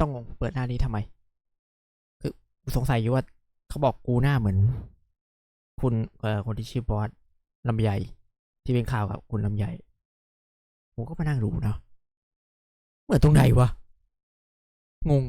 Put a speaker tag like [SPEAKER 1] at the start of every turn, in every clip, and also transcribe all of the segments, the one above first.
[SPEAKER 1] ต้องงงเปิดหน้านี้ทำไม คือกูสงสัยอยู่ว่าเขาบอกกูหน้าเหมือน คุณเอ่อคนที่ชื่อบอสลำใหญ่ที่เป็นข่าวกับคุณลำใหญ่ผมก็มานั่งดูเนาะเหมือนตรงไหนวะงง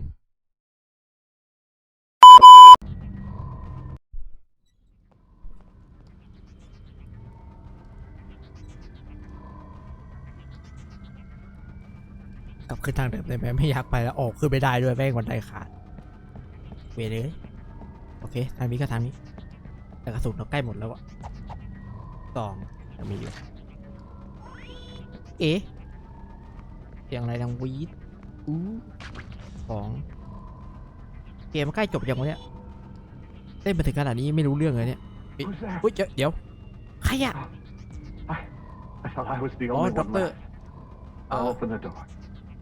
[SPEAKER 1] บขึ้นทางเดิมได้ไหมไม่อยากไปแล้วออกขึ้นไม่ได้ด้วยแม่งบันไดขาดเวรเลยโอเคทางนี้ก็ทางนี้ แต่กระสุนเราใกล้หมดแล้วอะสองยังมีอยู่เอ๊ะเสียงอะไรดังวีดอู้สองเกมมันใกล้จบยังวะเนี่ยเล่นมาถึงขนาดนี้ไม่รู้เรื่องเลยเนี่ย
[SPEAKER 2] Who's there?
[SPEAKER 1] อุ้ยเดี๋ยวเดี๋ยวใครอะ
[SPEAKER 2] I, I thought I was the
[SPEAKER 1] อ๋อ
[SPEAKER 2] only
[SPEAKER 1] ด็อ
[SPEAKER 2] one
[SPEAKER 1] กเตอร์
[SPEAKER 2] left. I'll open the door.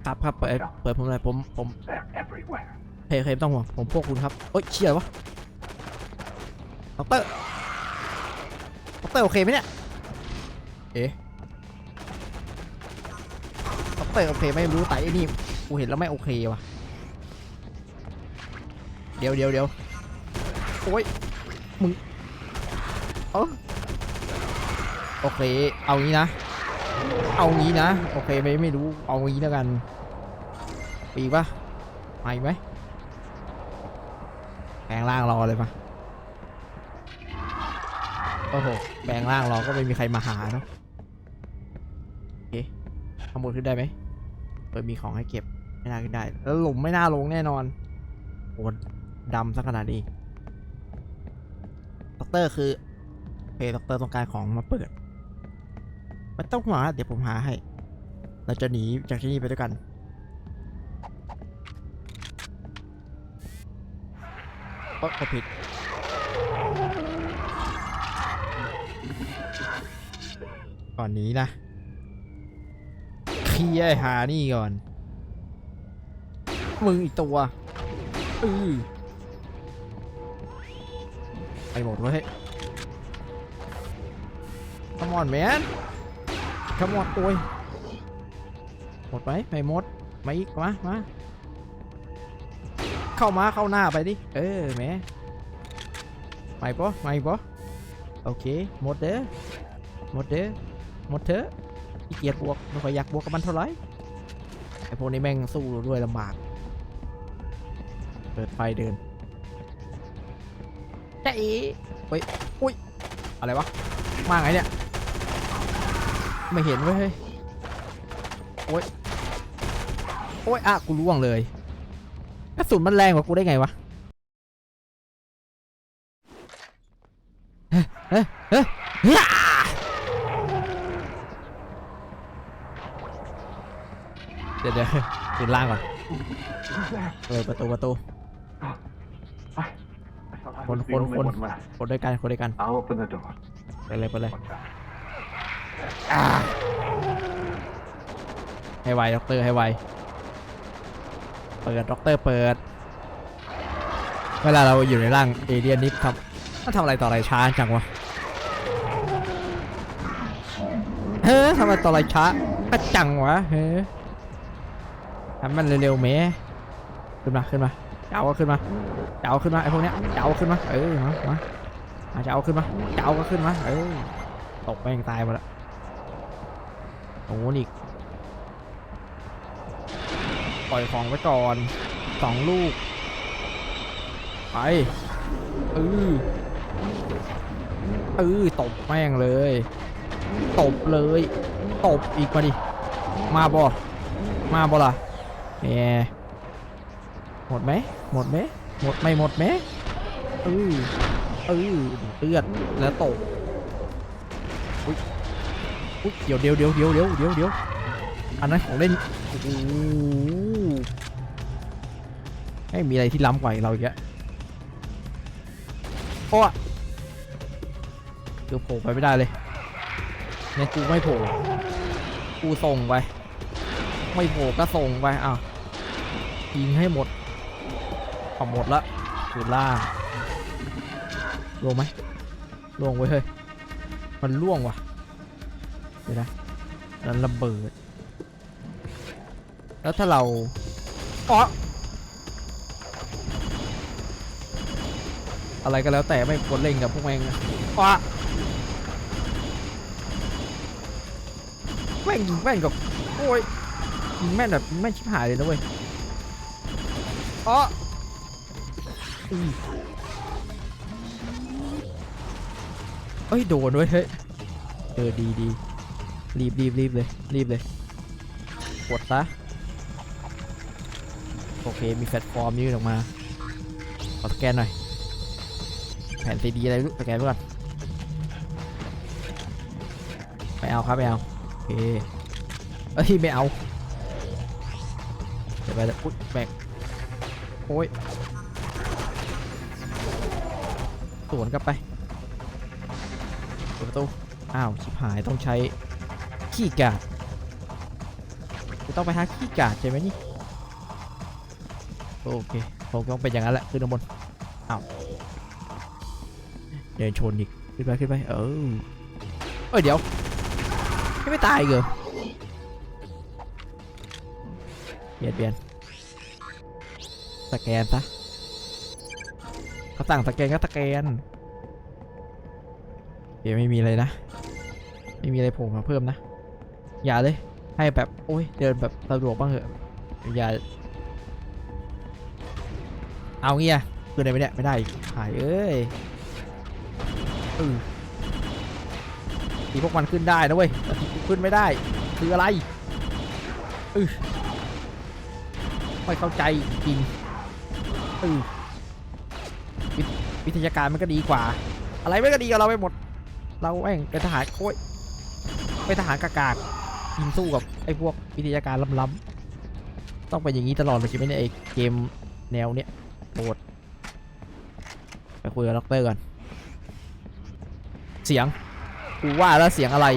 [SPEAKER 1] ครับครับเปิดเปิดผมเลยผมผม
[SPEAKER 2] They're everywhere.
[SPEAKER 1] เพย์เคไม่ต้องห่วงผมพวกคุณครับเอ้ยเชี่ยวะด็อกเตอร์ด็อกเตอร์โอเคไหมเนี่ยเอ๊ะด็อกเตอร์โอเคไหม่รู้แต่ไอ้นี่กูเห็นแล้วไม่โอเควะเดี๋ยวเดี๋ยวเดี๋ยวโอ้ยมึงเออโอเค เอางี้นะ เอางี้นะ โอเคไม่ไม่รู้ เอางี้แล้วกัน ปีปะมาอีกไหมแปลงร่างรอเลยปะโอ้โหแปลงร่างรอก็ไม่มีใครมาหาเนาะโอเคข้างบนขึ้นได้ไหมเปิดมีของให้เก็บไม่น่าขึ้นได้ แล้วหลุมไม่น่าลงแน่นอนโอ้ดำสักขนาดนี้ด็อกเตอร์คือโอเคด็อกเตอร์ต้องการของมาเปิดไม่ต้องห่วงเดี๋ยวผมหาให้ เราจะหนีจากที่นี่ไปด้วยกัน โอ๊ะกดผิด ก่อนหนี้นะเคลียร์หานี่ก่อน มึงอีกตัว อือไปหมดเว้ย Come on man Come on โอ้ยหมดไหมไม่หมดมาอีกมามา เข้ามาเข้าหน้าไปดิ เออแหมไม่ปะไม่ปะโอเค หมดเด้อ หมดเด้อ หมดเถอะขี้เกียจบวกไม่ค่อยอยากบวกกับมันเท่าไหร่ไอพวกนี้แม่งสู้เราด้วยลำบาก เปิดไฟเดินจะอีเฮ้ย อุ้ย อะไรวะ มาไงเนี่ย ไม่เห็นเว้ยเฮ้ยโอ้ย โอ้ยอะกูล่วงเลย กระสุนมันแรงกว่ากูได้ไงวะเฮ้ยเฮ้ยเฮ้ยเดี๋ยวเดี๋ยวขึ้นล่างก่อนเปิดประตูประตู
[SPEAKER 2] I, I thought I
[SPEAKER 1] One,
[SPEAKER 2] was the
[SPEAKER 1] one,
[SPEAKER 2] only
[SPEAKER 1] one.
[SPEAKER 2] one left.
[SPEAKER 1] คนด้วยกันคนด้วยกัน
[SPEAKER 2] I'll open the door.
[SPEAKER 1] ไปเลยไปเลยให้ไวด็อกเตอร์ให้ไว เปิดด็อกเตอร์เปิด เวลาเราอยู่ในร่างเอเลียนนี่ทำมันทำอะไรต่ออะไรช้าจังวะเฮ้ยทำอะไรต่ออะไรช้าก็จังวะเฮ้ยทำมันเร็วๆเมขึ้นมาขึ้นมาจะเอาก็ขึ้นมาจะเอาขึ้นมาไอ้พวกเนี้ยจะเอาขึ้นมาเออมามามาจะเอาขึ้นมาจะเอาก็ขึ้นมาเออตกแม่งตายหมดละโอ้โหนี่ ปล่อยของไว้ก่อนสองลูก ไปเออเออตบแม่งเลย ตบเลย ตบอีกมาดิ มาบ่มาบ่ล่ะแหมหมดไหมหมดไหมหมดไม่หมดไหมเออเออเลือดแล้วตบอุ๊ยอุ๊ยเดี๋ยวเดี๋ยวเดี๋ยวเดี๋ยวเดี๋ยวเดี๋ยวอันนั้นของเล่น อ้โหไม่มีอะไรที่ล้ำกว่าเราอีกแล้วโอ้คือโผล่ไปไม่ได้เลยเนี่ยกูไม่โผล่กูส่งไป ไม่โผล่ก็ส่งไปอ้าวยิงให้หมดเอหมดละคือล่าลงไหมลงไว้เฮ้ย มันล่วงว่ะ เดี๋ยวนะนั้นระเบิด แล้วถ้าเราอ๋ออะไรก็แล้วแต่ไม่กดเล่งกับพวกแม่งนะอ๋อแม่งยิงแม่งกับโอ้ยยิงแม่งแบบแม่ชิบหายเลยนะเว้ยอ๋อเอ้ยโดนเว้ยเฮ้ยเออดีดีรีบรีบรีบเลยรีบเลยกดซะ โอเค มีแพลตฟอร์มยื่นออกมา ขอสแกนหน่อย แผ่นซีดีอะไรไม่รู้สแกนไว้ก่อนไม่เอาครับไม่เอาโอเคเอ้ยไม่เอาเดี๋ยวไปแล้วอุ๊ยแบกโอ้ยสวนกลับไปเปิดประตูอ้าวชิบหายต้องใช้ขี้กาดจะต้องไปหาขี้กาดใช่ไหมนี่ โอเคคงต้องเป็นอย่างนั้นแหละขึ้นข้างบนอ้าวเดินชนอีกขึ้นไปขึ้นไปเออเอ้ยเดี๋ยวยังไม่ตายอีกเหรอเปลี่ยนเปลี่ยนสแกนซะเขาสั่งสแกนก็สแกนเดี๋ยวไม่มีเลยนะ ไม่มีอะไรโผล่มาเพิ่มนะ อย่าเลยให้แบบโอ้ยเดินแบบสะดวกบ้างเถอะอย่า เอาเงี้ยคือไหนไม่ได้ไม่ได้หายเอ้ยเออทีพวกมันขึ้นได้นะเว้ยแต่ทีกูขึ้นไม่ได้ คืออะไรเออไม่เข้าใจจริงเออวิทยาการมันก็ดีกว่า อะไรไม่ก็ดีกับเราไปหมด เราแม่งเป็นทหารโอ้ยเป็นทหารกากากยิงสู้กับไอ้พวกวิทยาการล้ำๆต้องเป็นอย่างนี้ตลอดเลยใช่ไหมเนี่ยไอ้เกมแนวเนี้ย โหดไปคุยกับด็อกเตอร์ก่อน เสียง กูว่าแล้วเสียงอะไร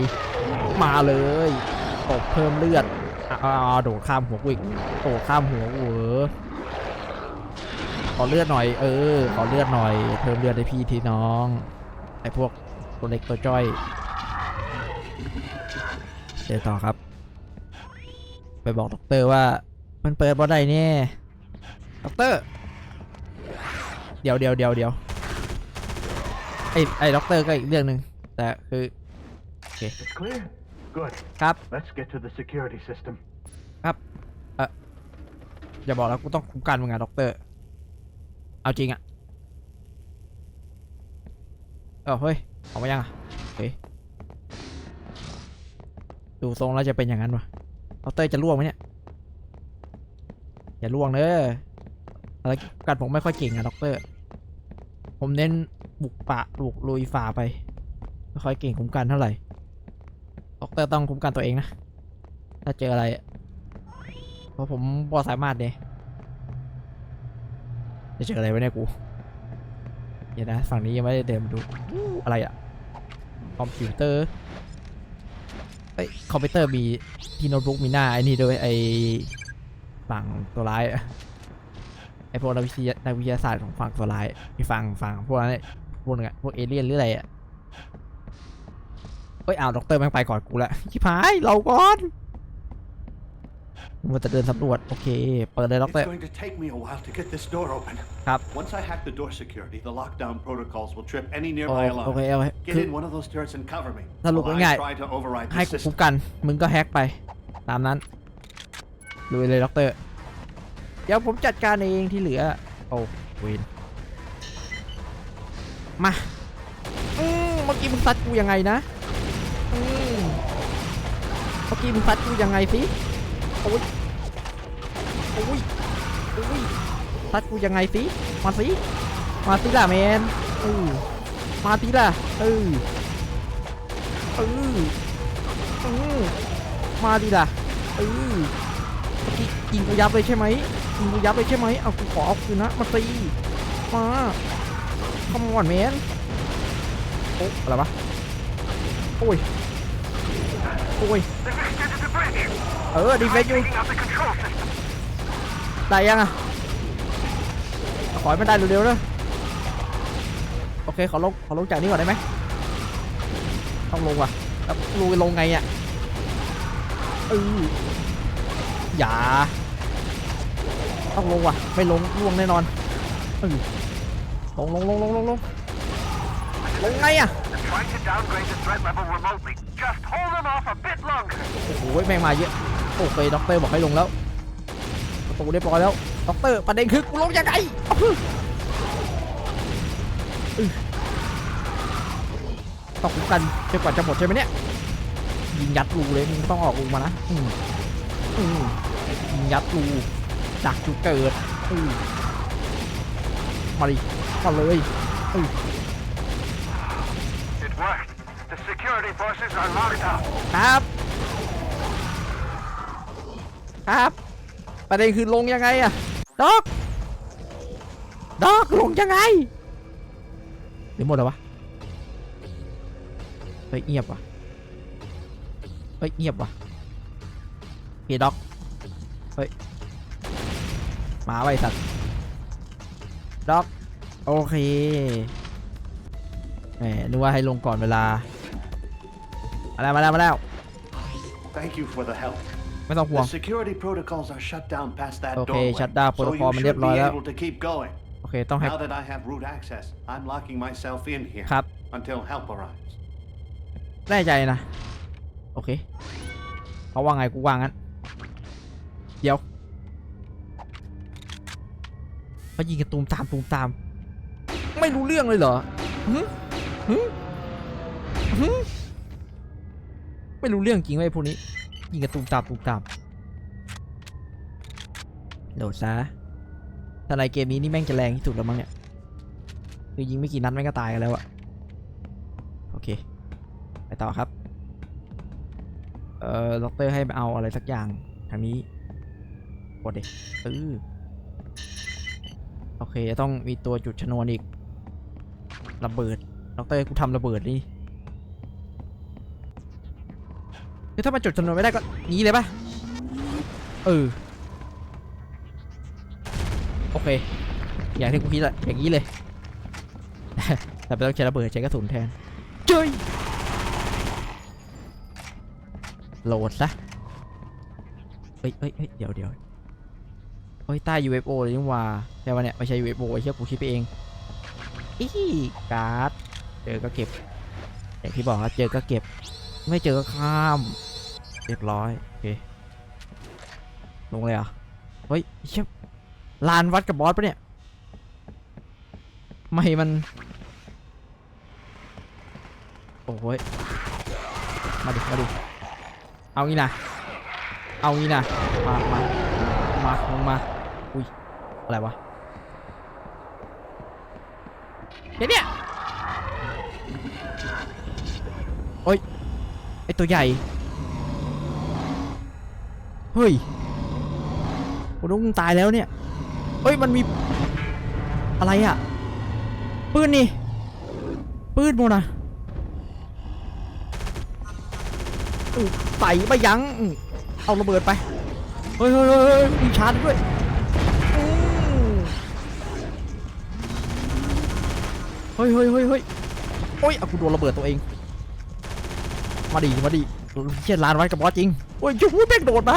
[SPEAKER 1] มาเลยตบเพิ่มเลือดอ่าอ่าโดดข้ามหัวกูอีกโดดข้ามหัวกูเหรอขอเลือดหน่อย เออ ขอเลือดหน่อย เพิ่มเลือดให้พี่ทีน้อง ไอพวกตัวเล็กตัวจ้อยเดี๋ยวต่อครับ ไปบอกด็อกเตอร์ว่ามันเปิดบ่ได้แน่ด็อกเตอร์ เดี๋ยวเดี๋ยวเดี๋ยวเดี๋ยวไอ้ไอ้ด็อกเตอร์ก็อีกเรื่องหนึ่งแต่คือ
[SPEAKER 2] It's clear. Good.
[SPEAKER 1] ครับ
[SPEAKER 2] Let's get to the security system.
[SPEAKER 1] อย่าบอกแล้วกูต้องคุ้มกันมึงอะด็อกเตอร์ เอาจริงอะเออเฮ้ยออกมายังอะเฮ้ยดูทรงแล้วจะเป็นอย่างนั้นวะด็อกเตอร์จะล่วงไหมเนี่ย อย่าล่วงเนอะ อะไรกันผมไม่ค่อยเก่งอะด็อกเตอร์ ผมเน้นบุกป่าบุกลุยฝ่าไป ไม่ค่อยเก่งคุ้มกันเท่าไหร่ด็อกเตอร์ต้องคุ้มกันตัวเองนะ ถ้าเจออะไร เพราะผมบอสามารถเนี่ยจะเจออะไรไว้เนี่ยกู เดี๋ยวนะฝั่งนี้ยังไม่ได้เดินมาดู อะไรอะคอมพิวเตอร์เอ้ยคอมพิวเตอร์มีที่โน้ตบุ๊กมีหน้าไอ้นี่ด้วยไอ้ฝั่งตัวร้ายอะ ไอ้พวกนักวิทยานักวิทยาศาสตร์ของฝั่งตัวร้ายมีฝั่งฝั่งพวกนั้นเนี่ยพวกนึงอะพวกเอเลี่ยนหรืออะไรอะเฮ้ยอ้าวด็อกเตอร์แม่งไปก่อนกูละชิบหายเราก่อนมันจะเดินสำรวจโอเคเปิดเลยล็อก
[SPEAKER 3] It's
[SPEAKER 1] เตอร์
[SPEAKER 3] going to take me a while to get this door open.
[SPEAKER 1] ครับ
[SPEAKER 3] Once I hack the door security, the lockdown protocols will trip any
[SPEAKER 1] โอ
[SPEAKER 3] nearby
[SPEAKER 1] โอเค
[SPEAKER 3] alarm.
[SPEAKER 1] เอาไว้
[SPEAKER 3] Get
[SPEAKER 1] คือ
[SPEAKER 3] in one of those turrets and cover me.
[SPEAKER 1] สรุป
[SPEAKER 3] while
[SPEAKER 1] ง่าย
[SPEAKER 3] I try to override
[SPEAKER 1] ให้
[SPEAKER 3] the
[SPEAKER 1] กู
[SPEAKER 3] system.
[SPEAKER 1] คุ้มกัน มึงก็แฮกไป ตามนั้นลุยเลยล็อกเตอร์เดี๋ยวผมจัดการเองที่เหลือ โอ้เวนมาอืมเมื่อกี้มึงซัดกูยังไงนะอืมเมื่อกี้มึงซัดกูยังไงสิโอ้ยโอ้ยโอ้ยซัดกูยังไงสิมาสิมาสิล่ะแมนเออมาสิล่ะเออเออเออมาดิล่ะเออเมื่อกี้ยิงกูยับเลยใช่ไหม ยิงยับเลยใช่ไหมเอากูขอเอาคืนนะมาสิมาขมอนแมนโอ้อะไรวะโอ้ยโอ้ยเออดีเฟกต์อยู่ได้ยังอะขอให้มันได้เร็วๆเลยโอเคขอลงขอลงจากนี้ก่อนได้ไหมต้องลงว่ะแล้วลงลงไงอะเอออย่า ต้องลงว่ะ ไม่ลงล่วงแน่นอนเออลงลงลงลงลงลงลงไงอะ
[SPEAKER 4] Trying to downgrade the threat level remotely. Just hold them off a bit longer.
[SPEAKER 1] โอ้โหแม่งมาเยอะโอเคด็อกเตอร์บอกให้ลงแล้วประตูเรียบร้อยแล้วด็อกเตอร์ประเด็นคือกูลงยังไงอ้าวอื้อต้องคุ้มกันจนกว่าจะหมดใช่ไหมเนี่ยยิงยัดรูเลยมึงต้องออกรูมานะอืมอืมยิงยัดรู จากจุดเกิดอืมมาดิมาเลยอืม
[SPEAKER 4] It worked. The security forces are locked up.
[SPEAKER 1] ครับ ครับประเด็นคือลงยังไงอะด็อกด็อกลงยังไงเดี๋ยวหมดแล้ววะเฮ้ยเงียบว่ะเฮ้ยเงียบว่ะเฮ้ยด็อกเฮ้ยห มาไว้สัตว์ด็อกโอเคแหมนึกว่าให้ลงก่อนเวลามาแล้วมาแล้วมาแล้ว
[SPEAKER 3] Thank you for the help.
[SPEAKER 1] ไม่ต้องห่วง
[SPEAKER 3] The security protocols are shut down past that
[SPEAKER 1] Okay,
[SPEAKER 3] doorway.
[SPEAKER 1] shut down
[SPEAKER 3] so
[SPEAKER 1] protocol
[SPEAKER 3] you
[SPEAKER 1] มันเรียบ
[SPEAKER 3] should
[SPEAKER 1] ร้อย
[SPEAKER 3] be
[SPEAKER 1] แล้ว
[SPEAKER 3] able to keep going.
[SPEAKER 1] โอเค ต้องให้
[SPEAKER 3] Now that I have root access, I'm locking myself in here
[SPEAKER 1] ครับ
[SPEAKER 3] until help arrives.
[SPEAKER 1] แน่ใจนะ โอเคเขาว่าไงกูว่างั้น เดี๋ยว เขายิงกันตูมตามตูมตาม ไม่รู้เรื่องเลยเหรอหึหึหึไม่รู้เรื่องจริงไว้ยพวกนี้ ยิงกันตูมตามตูมตามโหลดซะถ้าในเกมนี้นี่แม่งจะแรงที่สุดแล้วมั้งเนี่ยคือยิงไม่กี่นัดแม่งก็ตายกันแล้วอะโอเค ไปต่อครับ เอ่อด็อกเตอร์ให้เอาอะไรสักอย่างทางนี้กดดิเออ โอเคจะต้องมีตัวจุดชนวนอีกระเบิดดรกูทำระเบิดนี่คือถ้ามันจุดชนวนไม่ได้ก็งี้เลยปะเออโอเค อย่างที่กูคิดอะอย่างนี้เลย แต่ไม่ต้องใช้ระเบิดใช้กระสุนแทนเจ้ยโหลดซะเฮ้ยเฮ้ยเฮ้ยเดี๋ยวเดี๋ยว ฮ้ยใต้ UFO เลยนี่หว่าใช่ปะเนี่ยไม่ใช่ UFO ไอ้เชี่ยกูคิดไปเองอีการ์ดเจอก็เก็บอย่างที่บอกครับเจอก็เก็บ ไม่เจอก็ข้าม เรียบร้อยโอเคลงเลยอะเฮ้ยเชี่ยลานวัดกับบอสปะเนี่ยไม่มัน โอ้ยมาดิมาดิเอางี้นะเอางี้นะมามามาลงมา อะไรวะเดี๋ยวเนี่ยโอ้ยไอตัวใหญ่ เฮ้ยกูนึกว่ามึงตายแล้วเนี่ยเฮ้ย มันมี อะไรอะปืนนี่ ปืนโมนะใส่ไปยั้งอื้อเอาระเบิดไป เฮ้ยเฮ้ยเฮ้ยเฮ้ยมีชาร์จด้วย ฮ้ยเฮ้ยเฮ้ยเฮ้ยโอ้ยเอากูโดนระเบิดตัวเอง มาดิมาดิเชี่ยลานไว้กับบอสจริงโอ้ยยูหูแม่งโดดมา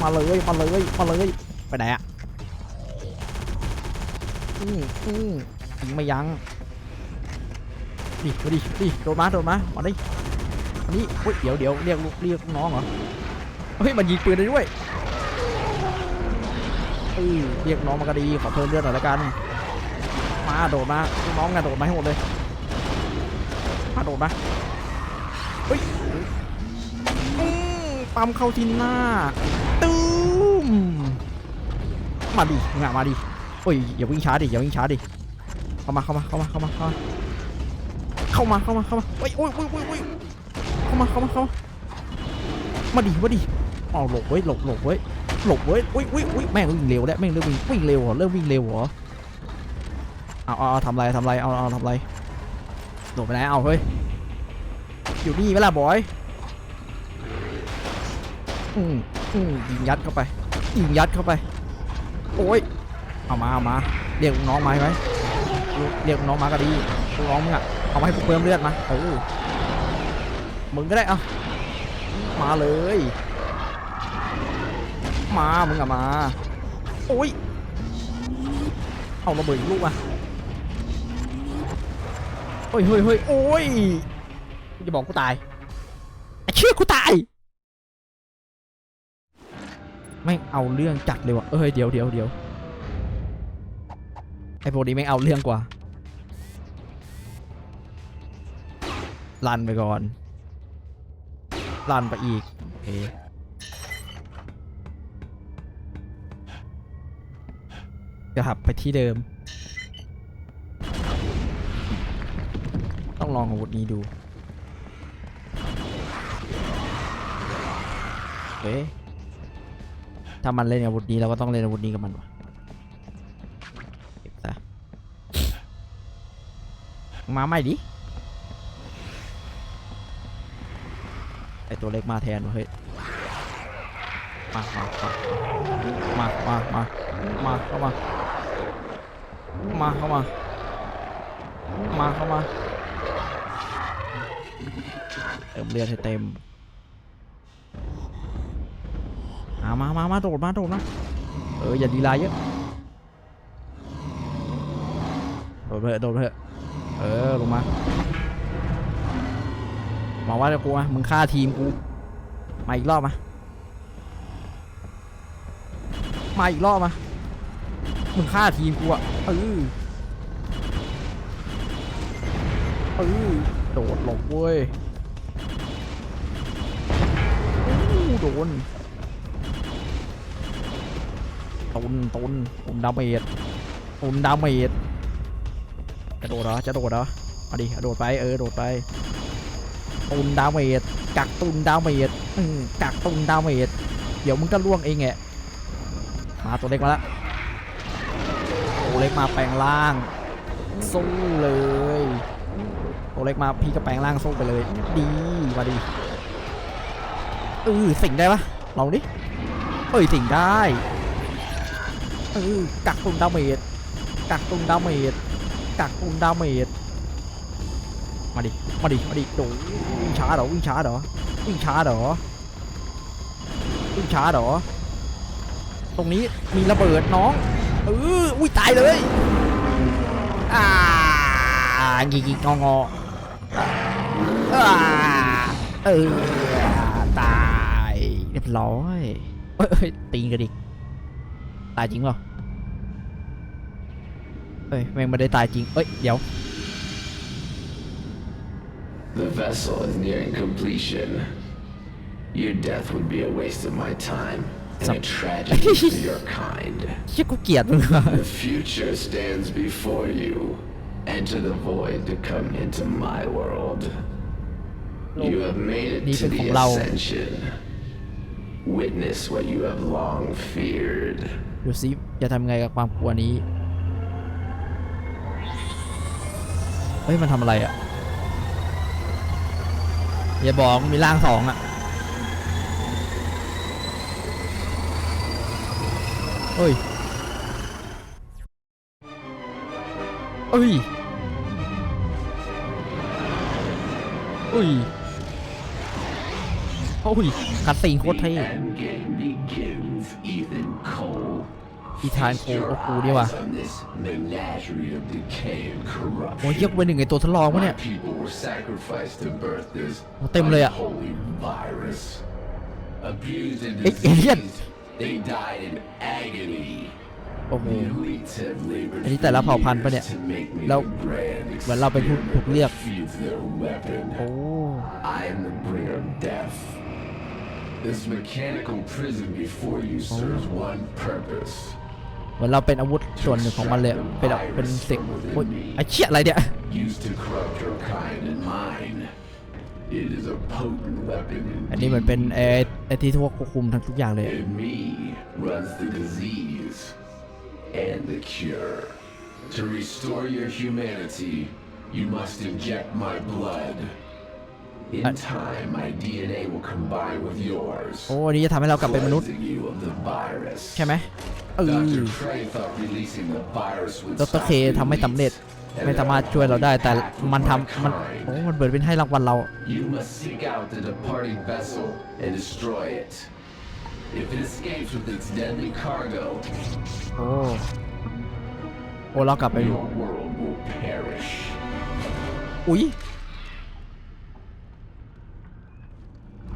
[SPEAKER 1] มาเลยมาเลยมาเลยไปไหนอะอืมอืมยิงไม่ยั้งดิดิดิโดดมาโดดมามาดิอันนี้เฮ้ยเดี๋ยวเดี๋ยวเรียกลูกเรียกน้องเหรอเฮ้ยมันยิงปืนได้ด้วยเออเรียกน้องมากระดีขอเพิ่มเลือดหน่อยละกัน มาโดดมาลูกน้องกันโดดมาให้หมดเลยมาโดดมาเฮ้ยปั๊มเข้าที่หน้าตูมมาดิงอะมาดิโอ้ยอย่าวิ่งช้าดิอย่าวิ่งช้าดิเข้ามาเข้ามาเข้ามาเข้ามาเข้ามาเข้ามาเข้ามาเข้ามาเฮ้ยโอ้ยโอ้ยโอ้ยโอ้ยเข้ามาเข้ามาเข้ามามาดิมาดิอ๋อหลบเว้ยหลบหลบเว้ยหลบเว้ยอุ้ยอุ้ยอุ้ยแม่งวิ่งเร็วแล้วแม่งเริ่มวิ่งวิ่งเร็วเหรอเริ่มวิ่งเร็วเหรอ เอาเอาเอาทำไรทำไรเอาเอาทำไรหลบไปไหนเอาเฮ้ยอยู่นี่เวลาบอยอืมอืมยิงยัดเข้าไปยิงยัดเข้าไป โอ้ยเอามาเอามาเรียกน้องมาไหมเรียกน้องมาก็ดีน้องมึงอะเอามาให้กูเพิ่มเลือดมาเออมึงก็ได้เอามาเลย มา มึงอะมา โอ้ย เอาระเบิดอีกลูกมา เฮ้ยเฮ้ยเฮ้ยโอ้ยจะบอกกูตายไอ้เชื่อกูตาย ไม่เอาเรื่องจัดเลยว่ะเอ้ยเดี๋ยวเดี๋ยวเดี๋ยวไอ้พวกนี้ไม่เอาเรื่องกว่าลันไปก่อนลันไปอีกโอเคจะหับไปที่เดิม ต้องลองอาวุธนี้ดูเอ๊ะถ้ามันเล่นอาวุธนี้เราก็ต้องเล่นอาวุธนี้กับมันวะมาใหม่ดิ ไอตัวเล็กมาแทนเฮ้ย มา มา มา มา มา มา เข้ามา มา เข้ามา มา เข้ามา ติมเลือดให้เต็มอามามามาโดดมาโดดมาเอออย่าดีลายเยอะโดดเถอะโดดเถอะเออลงมามาว่าจะกูอะมึงฆ่าทีมกูมาอีกรอบมามาอีกรอบมามึงฆ่าทีมกูอะเออเออโดดหลบเว้ย โดนตุนตุนตุนดาเมจตุนดาเมจจะโดดเหรอจะโดดเหรอมาดิโดดไปเออโดดไปตุนดาเมจกักตุนดาเมจกักตุนดาเมจเดี๋ยวมึงก็ล่วงเองแหละมาตัวเล็กมาละตัวเล็กมาแปลงร่างสู้เลยตัวเล็กมาพี่ก็แปลงร่างสู้ไปเลย ดีมาดี เออสิงได้ปะลองดิเอ้ยสิงได้เออกักตุนดาเมจกักตุนดาเมจกักตุนดาเมจมาดิมาดิมาดิโดวิ่งช้าเหรอวิ่งช้าเหรอวิ่งช้าเหรอวิ่งช้าเหรอตรงนี้มีระเบิดน้องเอออุ้ยตายเลยอ่ากิกกิกงองออ่าเออ เรียบร้อยเอ้ยเอ้ยตีกันดิตายจริงเปล่าเอ้ยแม่งไม่ได้ตายจริงเอ้ยเดี๋ยว
[SPEAKER 5] The vessel is nearing completion. Your death would be a waste of my time and a
[SPEAKER 1] Some-
[SPEAKER 5] tragedy for your kind.
[SPEAKER 1] เชี่ยกูเกลียดมึงว่ะ
[SPEAKER 5] The future stands before you. Enter the void to come into my world. You have made it
[SPEAKER 1] Đi
[SPEAKER 5] to
[SPEAKER 1] bên
[SPEAKER 5] the
[SPEAKER 1] khủng lâu.
[SPEAKER 5] ascension. Witness what you have long feared.
[SPEAKER 1] ดูซิจะทำไงกับความกลัวนี้ เฮ้ย มันทำอะไรอะ่ะ อย่าบอกมีร่างสองอะ่ะ เฮ้ยเอ้ยเอ้ย โอ้ยคัดสีโคตรเท่อีธานโคโอกูดีว่ะโอ้ยเยอะไปหนึ่งไอตัวทดลองวะเนี่ยเต็มเลยอะเอ็กเอเลียนโอ้โหอันนี้แต่ละเผ่าพันธุ์ปะเนี่ย แล้วเหมือนเราไป็นผู้ถูกเรียกโอ้
[SPEAKER 5] This mechanical prison before you serves one purpose.
[SPEAKER 1] เหมือนเราเป็นอาวุธส่วนหนึ่งของมันเลย เป็นแบบเป็นสิ่งโอ้ยไอ้เชี่ยอะไรเนี่ย
[SPEAKER 5] Used to corrupt your kind and mine. It is a potent weapon
[SPEAKER 1] อันนี้เหมือนเป็นไอ้ไอ้ที่ทั่วควบคุมทั้งทุกอย่างเลย
[SPEAKER 5] In me runs the disease and the cure. To restore your humanity, you must inject my blood. In
[SPEAKER 1] Uh,
[SPEAKER 5] time, my DNA will combine with yours.
[SPEAKER 1] โอ้อันนี้จะทำให้เรากลับเป็นมนุษย์
[SPEAKER 5] cleansing you of the virus.
[SPEAKER 1] ใช่ไหมเออ
[SPEAKER 5] Dr. Trey thought releasing the virus would
[SPEAKER 1] ดร
[SPEAKER 5] stop
[SPEAKER 1] เคทำไม่
[SPEAKER 5] the
[SPEAKER 1] สำเร็จ
[SPEAKER 5] elites,
[SPEAKER 1] ไม่
[SPEAKER 5] and
[SPEAKER 1] สามารถช่วยเราได้ แต่มันทำมัน
[SPEAKER 5] kind.
[SPEAKER 1] โอ้มันเบิดเป็นให้รางวัลเรา
[SPEAKER 5] You must seek out the departing vessel and destroy it. If it escapes with its deadly cargo,
[SPEAKER 1] โอ้โอ้เรากลับไป
[SPEAKER 5] your world will perish.
[SPEAKER 1] อุ้ย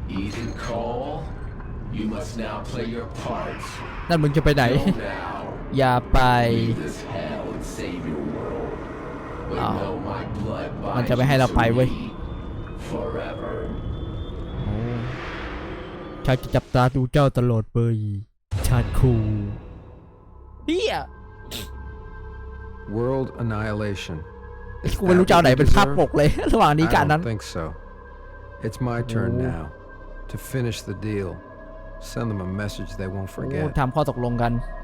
[SPEAKER 5] Eden Cole, you must now play your part.
[SPEAKER 1] นั่นมึงจะไปไหน
[SPEAKER 5] Go now.
[SPEAKER 1] อย่าไป
[SPEAKER 5] Leave this hell and save your world. But
[SPEAKER 1] Oh.
[SPEAKER 5] know my blood
[SPEAKER 1] มัน
[SPEAKER 5] binds
[SPEAKER 1] จะไม่ให้เราไป
[SPEAKER 5] you to
[SPEAKER 1] เว้ย
[SPEAKER 5] me forever.
[SPEAKER 1] ชาจะจับตาดูเจ้าตลอดไปชาดคูเฮีย
[SPEAKER 6] World annihilation. Is
[SPEAKER 1] กูไม่รู้
[SPEAKER 6] that
[SPEAKER 1] จะเอา
[SPEAKER 6] what
[SPEAKER 1] ไหน
[SPEAKER 6] you
[SPEAKER 1] เป็นภาพ
[SPEAKER 6] deserve?
[SPEAKER 1] ปกเลย ระหว่างนี้
[SPEAKER 6] I
[SPEAKER 1] กับอันนั้น
[SPEAKER 6] don't think so. It's my turn
[SPEAKER 1] Oh.
[SPEAKER 6] now to finish the deal. Send them a message they won't
[SPEAKER 1] โอ้
[SPEAKER 6] forget.
[SPEAKER 1] ทำข้อตกลงกัน
[SPEAKER 6] Oh.